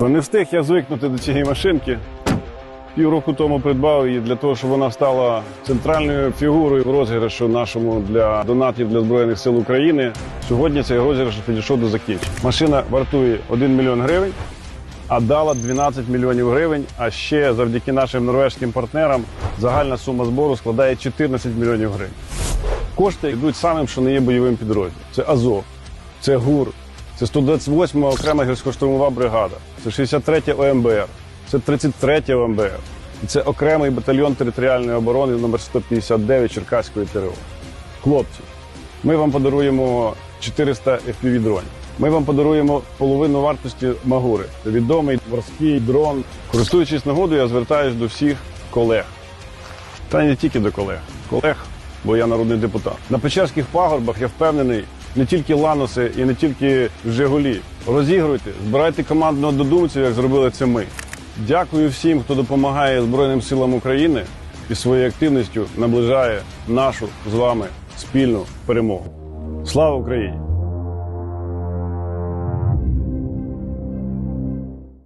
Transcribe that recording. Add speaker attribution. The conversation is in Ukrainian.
Speaker 1: Не встиг я звикнути до цієї машинки. Півроку тому придбав її для того, щоб вона стала центральною фігурою в розіграшу нашому для донатів для Збройних сил України. Сьогодні цей розіграш підійшов до закінчення. Машина вартує 1 мільйон гривень, а дала 12 мільйонів гривень. А ще завдяки нашим норвезьким партнерам загальна сума збору складає 14 мільйонів гривень. Кошти йдуть самим, що не є бойовим підрозділом. Це Азов, це ГУР, це 128 окрема гірсько-штурмова бригада, це 63 ОМБР, це 33 ОМБР. І це окремий батальйон територіальної оборони номер 159 Черкаської ТРО. Хлопці, ми вам подаруємо 400 FPV дронів. Ми вам подаруємо половину вартості Магури. Це відомий морський дрон. Користуючись нагодою, я звертаюся до всіх колег. Та не тільки до колег. Колег, бо я народний депутат. На Печерських пагорбах я впевнений, не тільки ланоси і не тільки Жигулі. Розігруйте, збирайте команду додумців, як зробили це ми. Дякую всім, хто допомагає Збройним силам України і своєю активністю наближає нашу з вами спільну перемогу. Слава Україні!